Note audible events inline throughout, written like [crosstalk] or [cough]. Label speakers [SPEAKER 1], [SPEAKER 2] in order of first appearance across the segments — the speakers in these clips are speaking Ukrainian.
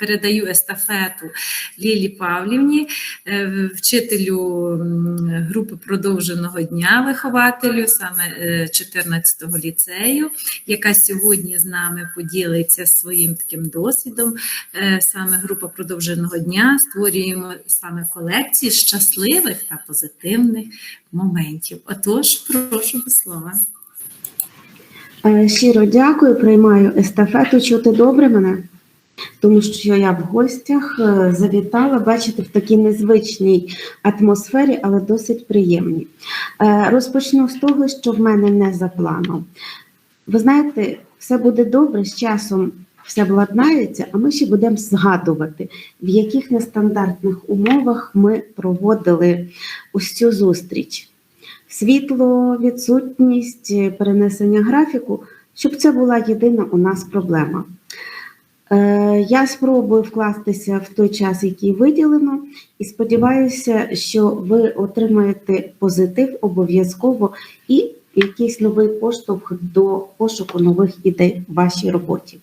[SPEAKER 1] передаю естафету Лілі Павлівні, е, вчителю групи продовженого дня вихователю саме е, 14-го ліцею, яка сьогодні з нами поділиться своїм таким досвідом. Е, Саме група продовженого дня створюємо саме колекції щасливих та позитивних моментів. Отож, прошу до слова.
[SPEAKER 2] Е, Щиро дякую, приймаю естафету. Чути добре мене? Тому що я в гостях е, завітала, бачите, в такій незвичній атмосфері, але досить приємній. Е, Розпочну з того, що в мене не за планом. Ви знаєте, все буде добре, з часом все владнається, а ми ще будемо згадувати, в яких нестандартних умовах ми проводили ось цю зустріч світло, відсутність перенесення графіку, щоб це була єдина у нас проблема. Е, Я спробую вкластися в той час, який виділено, і сподіваюся, що ви отримаєте позитив обов'язково і якийсь новий поштовх до пошуку нових ідей в вашій роботі.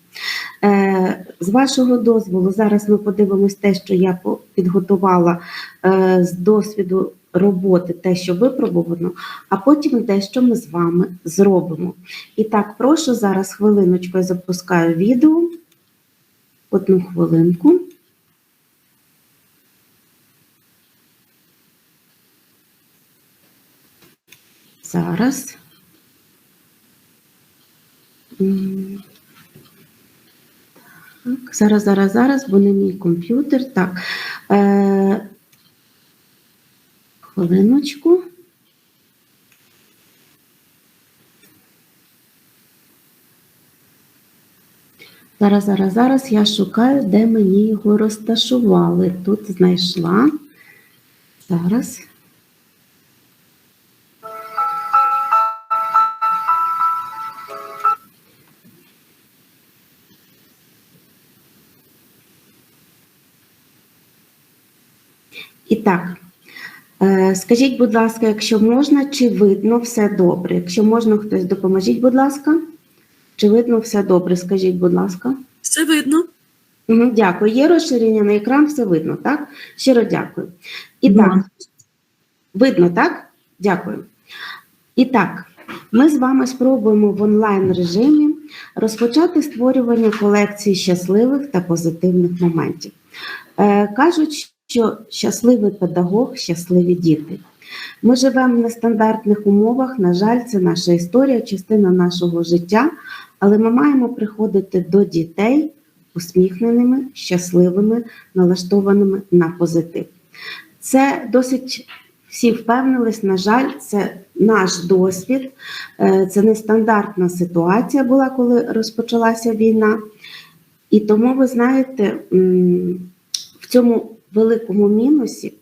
[SPEAKER 2] Е, З вашого дозволу, зараз ми подивимось те, що я підготувала е, з досвіду роботи, те, що випробувано, а потім те, що ми з вами зробимо. І так, прошу зараз хвилиночку, я запускаю відео. Одну хвилинку. Зараз. Так, зараз, зараз, зараз, бо не мій комп'ютер. Так. Е, хвилиночку. Зараз, зараз, зараз я шукаю, де мені його розташували. Тут знайшла. Зараз. І так, е, скажіть, будь ласка, якщо можна, чи видно все добре? Якщо можна, хтось допоможіть, будь ласка. Чи видно все добре? Скажіть, будь ласка.
[SPEAKER 3] Все видно.
[SPEAKER 2] Угу, дякую. Є розширення на екран, все видно, так? Щиро дякую. І так, видно, так? Дякую. І так, ми з вами спробуємо в онлайн режимі розпочати створювання колекції щасливих та позитивних моментів. Е, кажуть, що щасливий педагог, щасливі діти. Ми живемо в нестандартних умовах. На жаль, це наша історія, частина нашого життя, але ми маємо приходити до дітей усміхненими, щасливими, налаштованими на позитив. Це досить всі впевнились, на жаль, це наш досвід, Е, це нестандартна ситуація була, коли розпочалася війна. І тому, ви знаєте, в цьому великому мінусі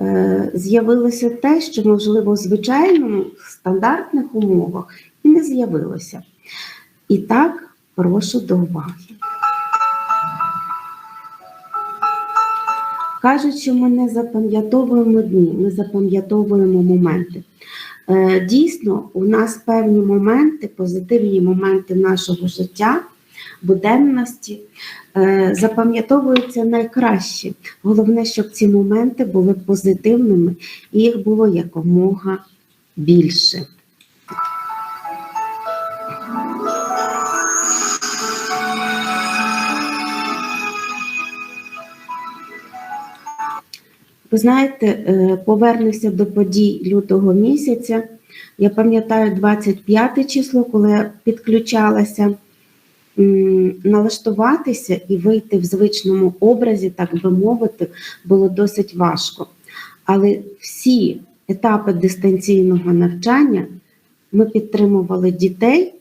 [SPEAKER 2] е, з'явилося те, що, можливо, в звичайному стандартних умовах і не з'явилося. І так, прошу до уваги. Кажуть, що ми не запам'ятовуємо дні, ми запам'ятовуємо моменти. Е, Дійсно, у нас певні моменти, позитивні моменти нашого життя, буденності е, запам'ятовуються найкраще. Головне, щоб ці моменти були позитивними і їх було якомога більше. Ви знаєте, е, повернуся до подій лютого місяця. Я пам'ятаю 25 число, коли я підключалася, налаштуватися і вийти в звичному образі, так би мовити, було досить важко. Але всі етапи дистанційного навчання ми підтримували дітей,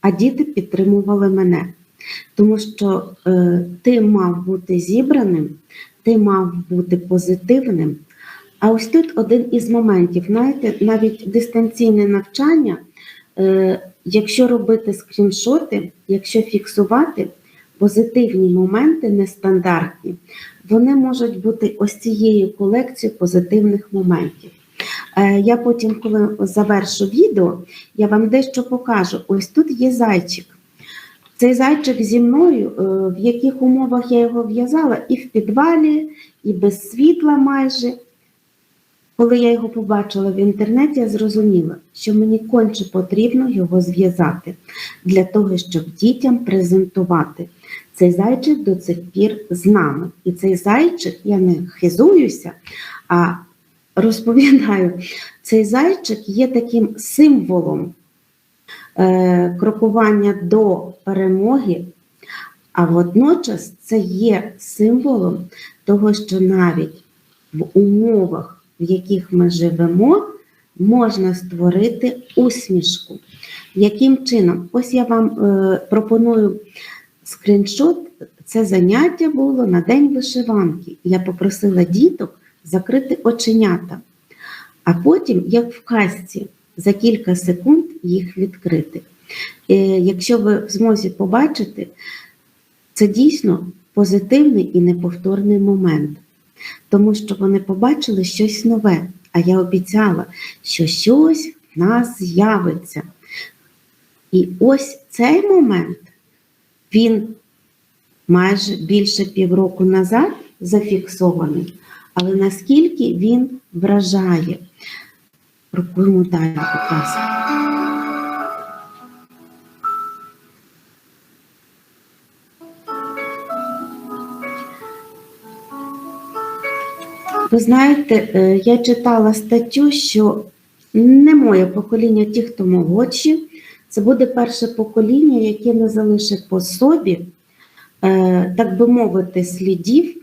[SPEAKER 2] а діти підтримували мене. Тому що е, ти мав бути зібраним, ти мав бути позитивним. А ось тут один із моментів, знаєте, навіть дистанційне навчання, е, якщо робити скріншоти, якщо фіксувати позитивні моменти нестандартні, вони можуть бути ось цією колекцією позитивних моментів. Е, Я потім, коли завершу відео, я вам дещо покажу. Ось тут є зайчик. Цей зайчик зі мною, е, в яких умовах я його в'язала, і в підвалі, і без світла майже. Коли я його побачила в інтернеті, я зрозуміла, що мені конче потрібно його зв'язати для того, щоб дітям презентувати. Цей зайчик до цих пір з нами. І цей зайчик, я не хизуюся, а розповідаю, цей зайчик є таким символом крокування до перемоги, а водночас це є символом того, що навіть в умовах, в яких ми живемо, можна створити усмішку. Яким чином? Ось я вам е, пропоную скріншот. Це заняття було на день вишиванки. Я попросила діток закрити оченята, а потім, як в казці, за кілька секунд їх відкрити. Е, Якщо ви в змозі побачити, це дійсно позитивний і неповторний момент, тому що вони побачили щось нове, а я обіцяла, що щось в нас з'явиться. І ось цей момент, він майже більше півроку назад зафіксований, але наскільки він вражає. Рукуємо далі, будь ласка. Ви знаєте, е, я читала статтю, що не моє покоління, ті, хто молодші, це буде перше покоління, яке не залишить по собі, е, так би мовити, слідів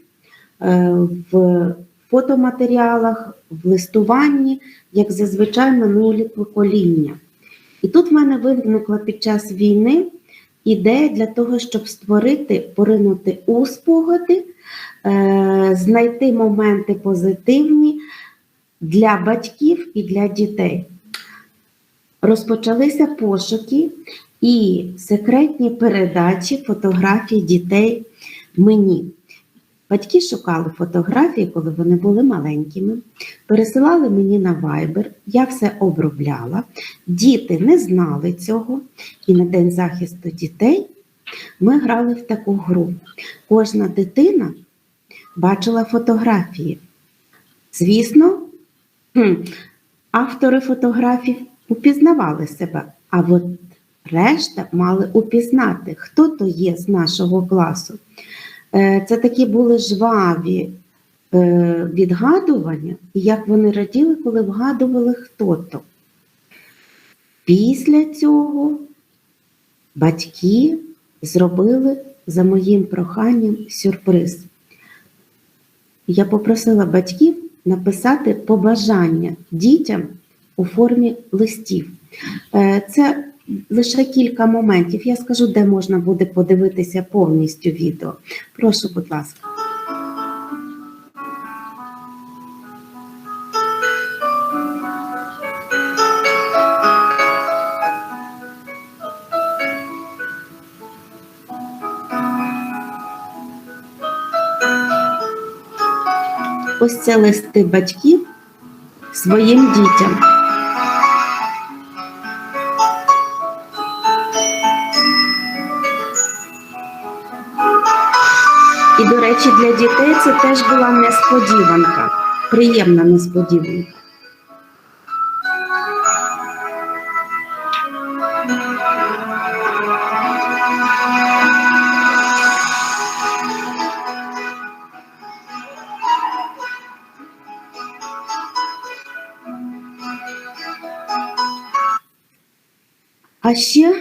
[SPEAKER 2] е, в фотоматеріалах, в листуванні, як зазвичай минулі покоління. І тут в мене виникла під час війни ідея для того, щоб створити, поринути у спогади, е, знайти моменти позитивні для батьків і для дітей. Розпочалися пошуки і секретні передачі фотографій дітей мені. Батьки шукали фотографії, коли вони були маленькими, пересилали мені на Viber, я все обробляла. Діти не знали цього, і на День захисту дітей ми грали в таку гру. Кожна дитина бачила фотографії. Звісно, автори фотографій упізнавали себе, а от решта мали упізнати, хто то є з нашого класу. Е, Це такі були жваві е, відгадування, і як вони раділи, коли вгадували хто то. Після цього батьки зробили за моїм проханням сюрприз. Я попросила батьків написати побажання дітям у формі листів. Е, Це лише кілька моментів. Я скажу, де можна буде подивитися повністю відео. Прошу, будь ласка. Ось це листи батьків своїм дітям. Речі, для дітей це теж була несподіванка, приємна несподіванка. А ще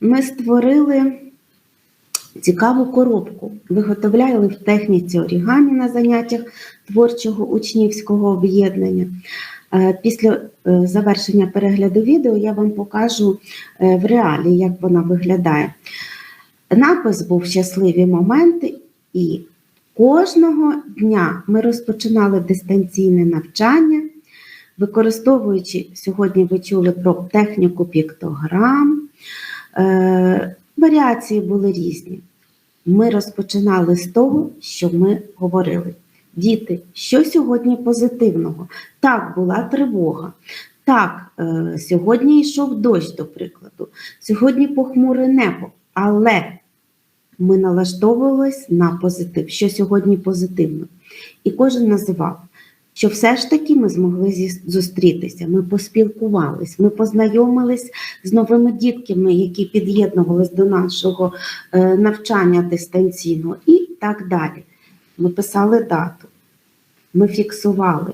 [SPEAKER 2] ми створили цікаву коробку. Виготовляли в техніці орігамі на заняттях творчого учнівського об'єднання. Е, Після е, завершення перегляду відео я вам покажу е, в реалі, як вона виглядає. Напис був щасливі моменти, і кожного дня ми розпочинали дистанційне навчання, використовуючи сьогодні ви чули про техніку піктограм. Варіації були різні. Ми розпочинали з того, що ми говорили. Діти, що сьогодні позитивного? Так, була тривога. Так, е, сьогодні йшов дощ, до прикладу. Сьогодні похмуре небо. але ми налаштовувались на позитив, що сьогодні позитивно. І кожен називав, що все ж таки ми змогли зустрітися, ми поспілкувались, ми познайомились з новими дітками, які під'єднувались до нашого е, навчання дистанційного, і так далі. Ми писали дату, ми фіксували.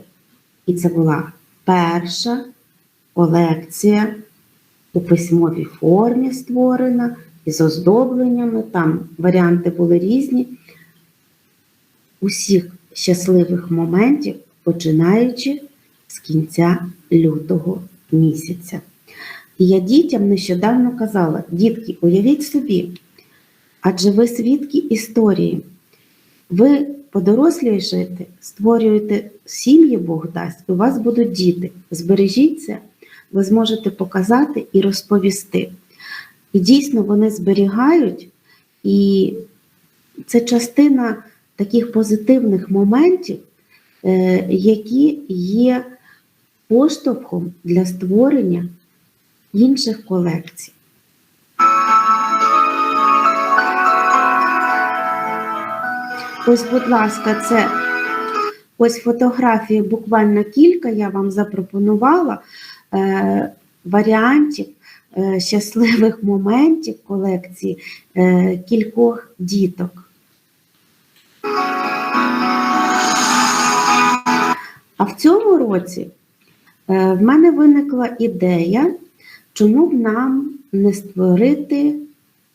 [SPEAKER 2] І це була перша колекція у письмовій формі створена із оздобленнями. Там варіанти були різні. Усіх щасливих моментів, починаючи з кінця лютого місяця. І я дітям нещодавно казала: дітки, уявіть собі, адже ви свідки історії. Ви подорослішаєте, створюєте сім'ї Бог дасть, у вас будуть діти. Збережіть це, ви зможете показати і розповісти. І дійсно вони зберігають, і це частина таких позитивних моментів, які є поштовхом для створення інших колекцій. Ось, будь ласка, це ось фотографії, буквально кілька я вам запропонувала е, варіантів е, щасливих моментів колекції е, кількох діток. А в цьому році е, в мене виникла ідея, чому б нам не створити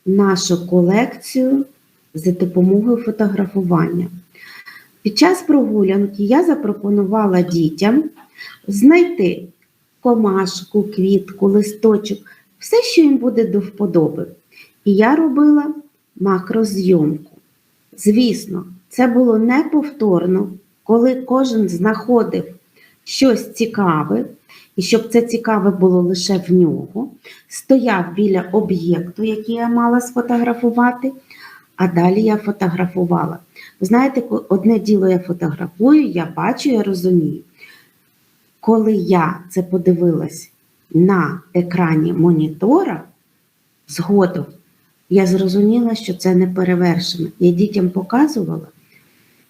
[SPEAKER 2] нашу колекцію за допомогою фотографування. Під час прогулянки я запропонувала дітям знайти комашку, квітку, листочок, все, що їм буде до вподоби. І я робила макрозйомку. Звісно, це було неповторно, коли кожен знаходив щось цікаве, і щоб це цікаве було лише в нього, стояв біля об'єкту, який я мала сфотографувати, а далі я фотографувала. Ви знаєте, одне діло я фотографую, я бачу, я розумію. Коли я це подивилась на екрані монітора, згодом я зрозуміла, що це не перевершено. Я дітям показувала,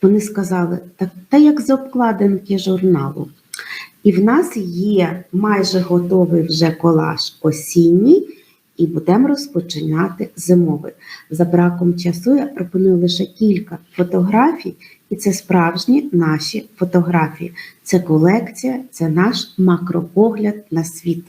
[SPEAKER 2] вони сказали, так, та як з обкладинки журналу. І в нас є майже готовий вже колаж осінній, і будемо розпочинати зимовий. За браком часу я пропоную лише кілька фотографій, і це справжні наші фотографії. Це колекція, це наш макропогляд на світ.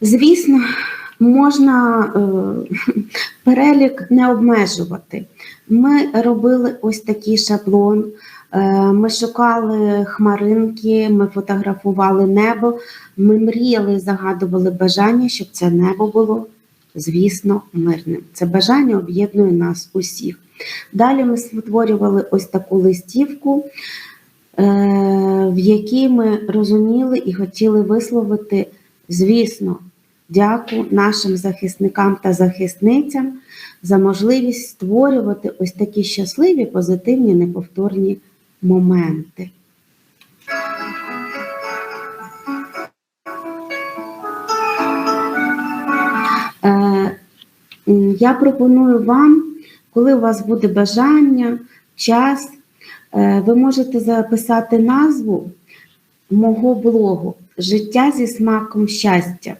[SPEAKER 2] Звісно, можна е, [laughs] перелік не обмежувати. Ми робили ось такий шаблон. е, Ми шукали хмаринки, ми фотографували небо, ми мріяли, загадували бажання, щоб це небо було, звісно, мирним. Це бажання об'єднує нас усіх. Далі ми створювали ось таку листівку, е, в якій ми розуміли і хотіли висловити, звісно, дяку нашим захисникам та захисницям за можливість створювати ось такі щасливі, позитивні, неповторні моменти. Е, Я пропоную вам, коли у вас буде бажання, час, е, ви можете записати назву мого блогу Життя зі смаком щастя.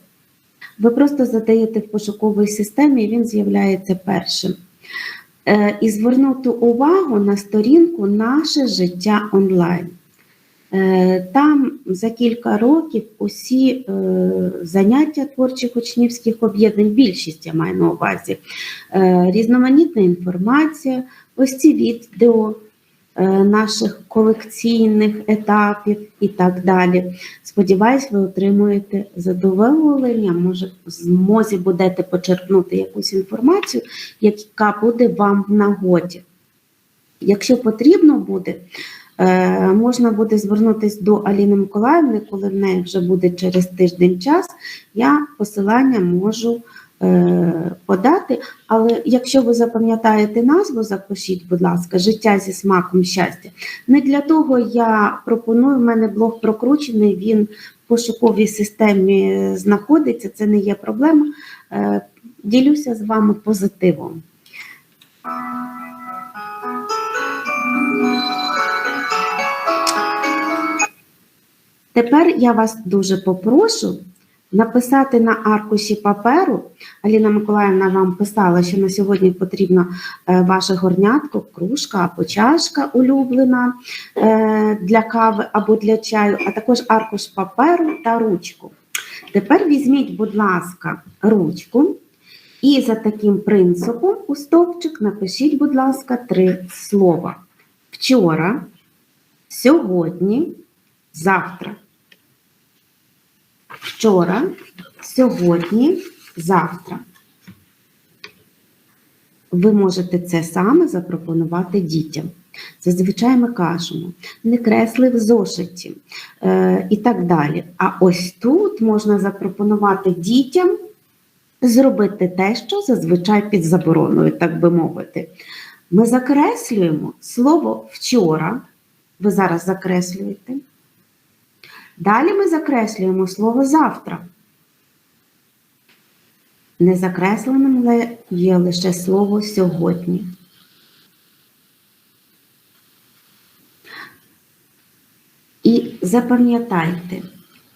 [SPEAKER 2] Ви просто задаєте в пошуковій системі, і він з'являється першим. Е, І звернути увагу на сторінку Наше життя онлайн. Е, Там за кілька років усі е, заняття творчих учнівських об'єднань, більшість я маю на увазі, різноманітна інформація, ось ці відео наших колекційних етапів і так далі. Сподіваюсь, ви отримуєте задоволення, може, в змозі будете почерпнути якусь інформацію, яка буде вам в нагоді. Якщо потрібно буде, Е, можна буде звернутися до Аліни Миколаївни, коли в неї вже буде через тиждень час. Я посилання можу е, подати. Але якщо ви запам'ятаєте назву, запишіть, будь ласка, життя зі смаком щастя. Не для того я пропоную, в мене блог прокручений, він в пошуковій системі знаходиться, це не є проблема. Е, Ділюся з вами позитивом. Тепер я вас дуже попрошу написати на аркуші паперу. Аліна Миколаївна вам писала, що на сьогодні потрібно е, ваше горнятко, кружка або чашка улюблена е, для кави або для чаю, а також аркуш паперу та ручку. Тепер візьміть, будь ласка, ручку і за таким принципом у стовпчик напишіть, будь ласка, три слова. Вчора, сьогодні, завтра. Вчора, сьогодні, завтра. Ви можете це саме запропонувати дітям. Зазвичай ми кажемо, не кресли в зошиті е, і так далі. А ось тут можна запропонувати дітям зробити те, що зазвичай під забороною, так би мовити. Ми закреслюємо слово вчора. Ви зараз закреслюєте. Далі ми закреслюємо слово завтра. Незакресленим ле- є лише слово сьогодні. І запам'ятайте,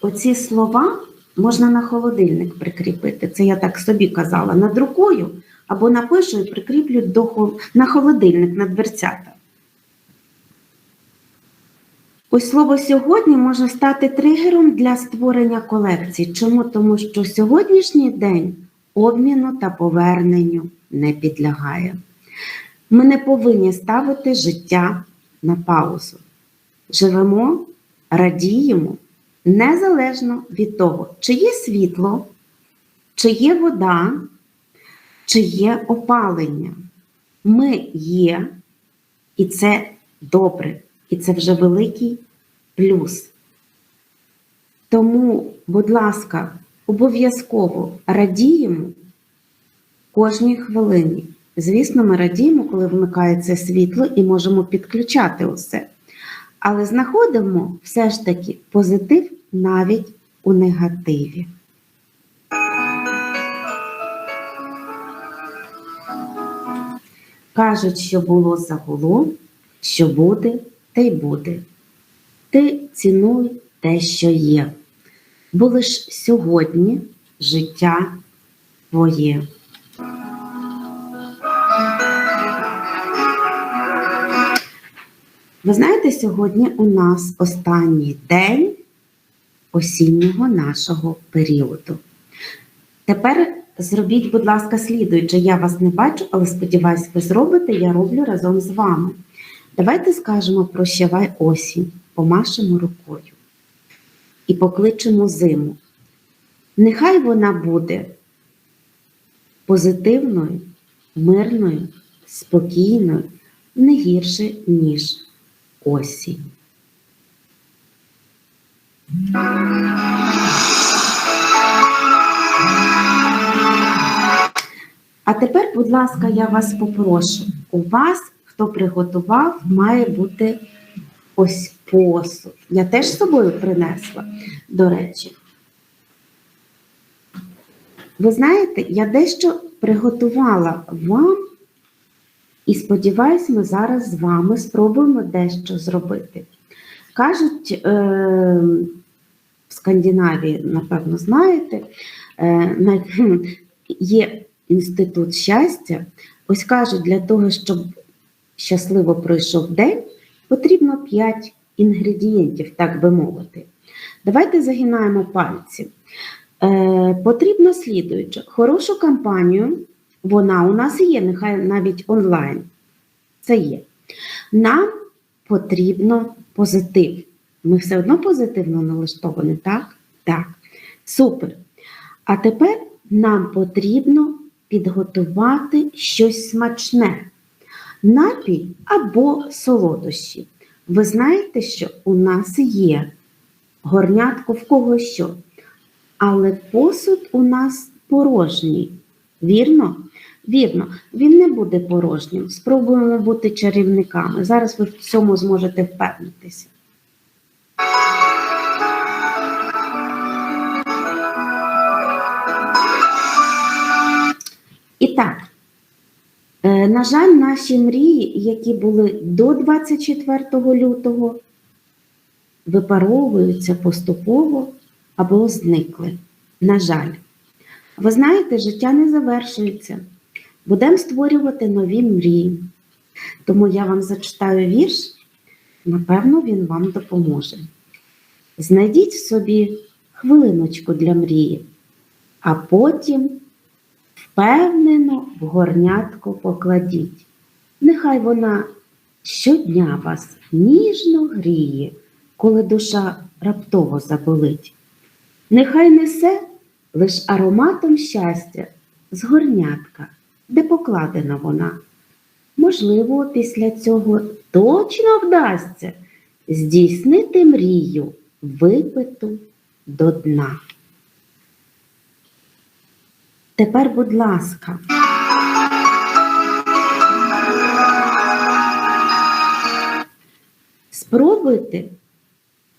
[SPEAKER 2] оці слова можна на холодильник прикріпити. Це я так собі казала. Надрукую або напишу і прикріплю до, на холодильник на дверцята. Ось слово сьогодні може стати тригером для створення колекцій. Чому? Тому що сьогоднішній день обміну та поверненню не підлягає. Ми не повинні ставити життя на паузу. Живемо, радіємо незалежно від того, чи є світло, чи є вода, чи є опалення. Ми є, і це добре, і це вже великий плюс. Тому, будь ласка, обов'язково радіємо кожній хвилині. Звісно, ми радіємо, коли вмикається світло і можемо підключати усе. Але знаходимо все ж таки позитив навіть у негативі. Кажуть, що було загуло, що буде, те й буде. Ти цінуй те, що є, бо лиш сьогодні життя твоє. Ви знаєте, сьогодні у нас останній день осіннього нашого періоду. Тепер зробіть, будь ласка, слідуюче. Я вас не бачу, але сподіваюсь, ви зробите, я роблю разом з вами. Давайте скажемо прощавай осінь, помашемо рукою і покличемо зиму. Нехай вона буде позитивною, мирною, спокійною, не гірше, ніж осінь. А тепер, будь ласка, я вас попрошу. У вас, хто приготував, має бути ось посуд. Я теж з собою принесла, до речі. Ви знаєте, я дещо приготувала вам, і сподіваюся, ми зараз з вами спробуємо дещо зробити. Кажуть, е, в Скандинавії, напевно, знаєте, е, [laughs] є інститут щастя. Ось кажуть, для того, щоб щасливо пройшов день, потрібно 5 інгредієнтів, так би мовити. Давайте загинаємо пальці. Е, потрібно слідуюче. Хорошу кампанію, вона у нас є, нехай навіть онлайн. Це є. Нам потрібно позитив. Ми все одно позитивно налаштовані, так? Так. Супер. А тепер нам потрібно підготувати щось смачне. Напій або солодощі. Ви знаєте, що у нас є горнятко в кого що, але посуд у нас порожній. Вірно? Вірно, він не буде порожнім. Спробуємо бути чарівниками. Зараз ви в цьому зможете впевнитися. І так, на жаль, наші мрії, які були до 24 лютого, випаровуються поступово або зникли. На жаль. Ви знаєте, життя не завершується. Будемо створювати нові мрії. Тому я вам зачитаю вірш, напевно, він вам допоможе. Знайдіть в собі хвилиночку для мрії, а потім впевнено в горнятку покладіть. Нехай вона щодня вас ніжно гріє, коли душа раптово заболить. Нехай несе лиш ароматом щастя з горнятка, де покладена вона. Можливо, після цього точно вдасться здійснити мрію, випиту до дна. Тепер, будь ласка, спробуйте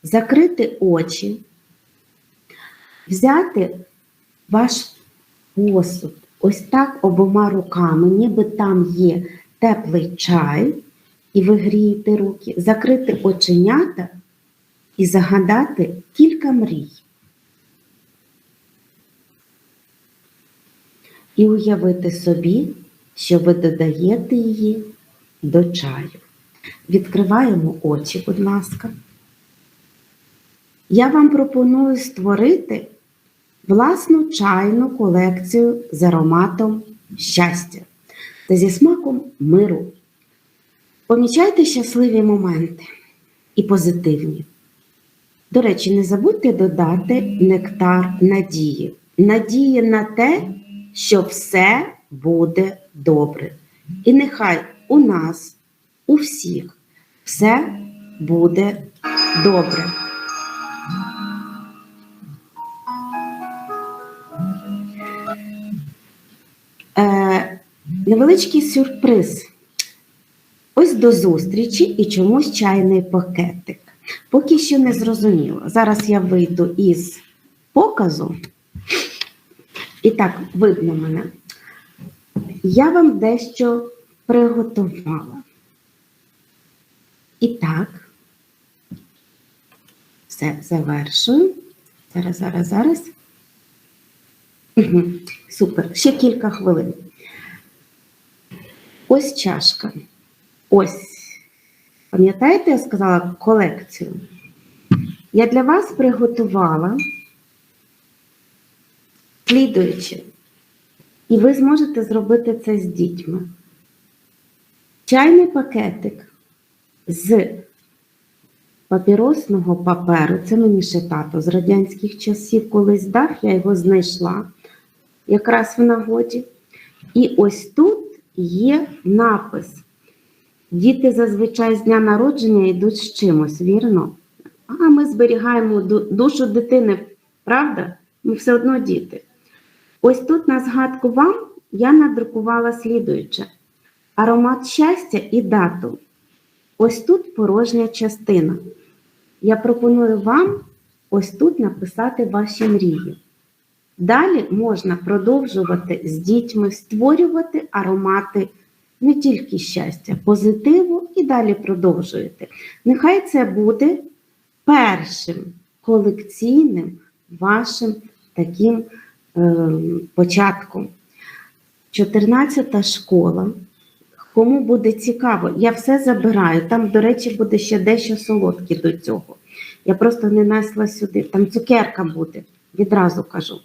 [SPEAKER 2] закрити очі, взяти ваш посуд ось так обома руками, ніби там є теплий чай, і ви грієте руки, закрити оченята і загадати кілька мрій. І уявити собі, що ви додаєте її до чаю. Відкриваємо очі, будь ласка. Я вам пропоную створити власну чайну колекцію з ароматом щастя та зі смаком миру. Помічайте щасливі моменти і позитивні. До речі, не забудьте додати нектар надії. Надії на те, що все буде добре. І нехай у нас, у всіх, все буде добре. Е, невеличкий сюрприз. Ось до зустрічі і чомусь чайний пакетик. Поки що не зрозуміло. Зараз я вийду із показу. І так, видно мене. Я вам дещо приготувала. І так, все завершую. Зараз, зараз, зараз. Угу. Супер. Ще кілька хвилин. Ось чашка. Ось. Пам'ятаєте, я сказала колекцію? Я для вас приготувала слідуючи. І ви зможете зробити це з дітьми. Чайний пакетик з папіросного паперу. Це мені ще тато з радянських часів колись дав, я його знайшла якраз в нагоді. І ось тут є напис. Діти зазвичай з дня народження йдуть з чимось, вірно? А ми зберігаємо душу дитини, правда? Ми все одно діти. Ось тут на згадку вам я надрукувала слідуюче: аромат щастя і дату. Ось тут порожня частина. Я пропоную вам ось тут написати ваші мрії. Далі можна продовжувати з дітьми створювати аромати не тільки щастя, позитиву і далі продовжуєте. Нехай це буде першим колекційним вашим таким е, початком. 14 школа. Кому буде цікаво, я все забираю. Там, до речі, буде ще дещо солодке до цього. Я просто не несла сюди. Там цукерка буде, відразу кажу.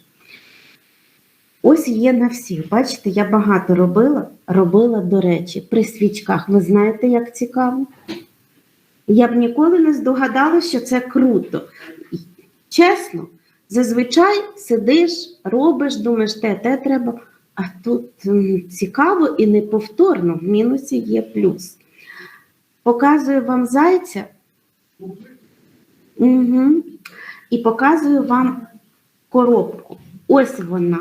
[SPEAKER 2] Ось є на всіх. Бачите, я багато робила. Робила, до речі, при свічках. Ви знаєте, як цікаво? Я б ніколи не здогадалася, що це круто. Чесно, зазвичай сидиш, робиш, думаєш, те, те треба. А тут цікаво і неповторно, в мінусі є плюс. Показую вам зайця. Угу. І показую вам коробку. Ось вона.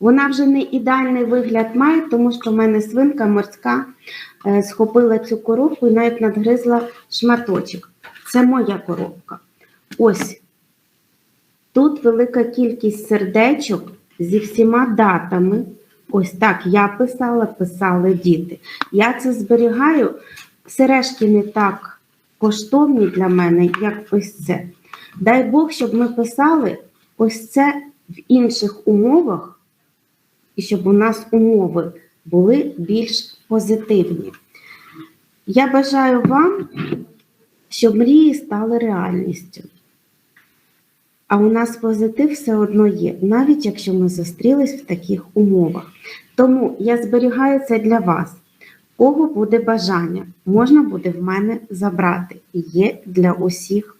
[SPEAKER 2] Вона вже не ідеальний вигляд має, тому що в мене свинка морська е, схопила цю коробку і навіть надгризла шматочок. Це моя коробка. Ось. Тут велика кількість сердечок зі всіма датами. Ось так я писала, писали діти. Я це зберігаю. Сережки не так коштовні для мене, як ось це. Дай Бог, щоб ми писали ось це в інших умовах, і щоб у нас умови були більш позитивні. Я бажаю вам, щоб мрії стали реальністю. А у нас позитив все одно є, навіть якщо ми зустрілись в таких умовах. Тому я зберігаю це для вас. Кого буде бажання, можна буде в мене забрати. Є для усіх,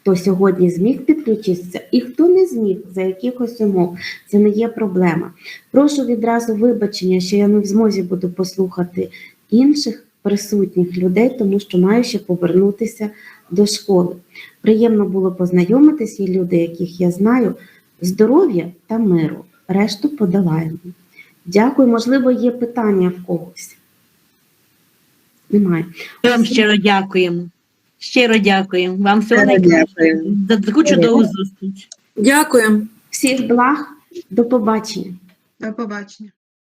[SPEAKER 2] хто сьогодні зміг підключитися, і хто не зміг за якихось умов. Це не є проблема. Прошу відразу вибачення, що я не в змозі буду послухати інших присутніх людей, тому що маю ще повернутися до школи. Приємно було познайомитися, і люди, яких я знаю, здоров'я та миру. Решту подолаємо. Дякую, можливо, є питання в когось. Немає.
[SPEAKER 3] Ми вам щиро дякуємо. Щиро дякуємо. Вам всього. За таку чудову зустріч.
[SPEAKER 4] Дякуємо.
[SPEAKER 2] Всіх благ, до побачення.
[SPEAKER 5] До побачення.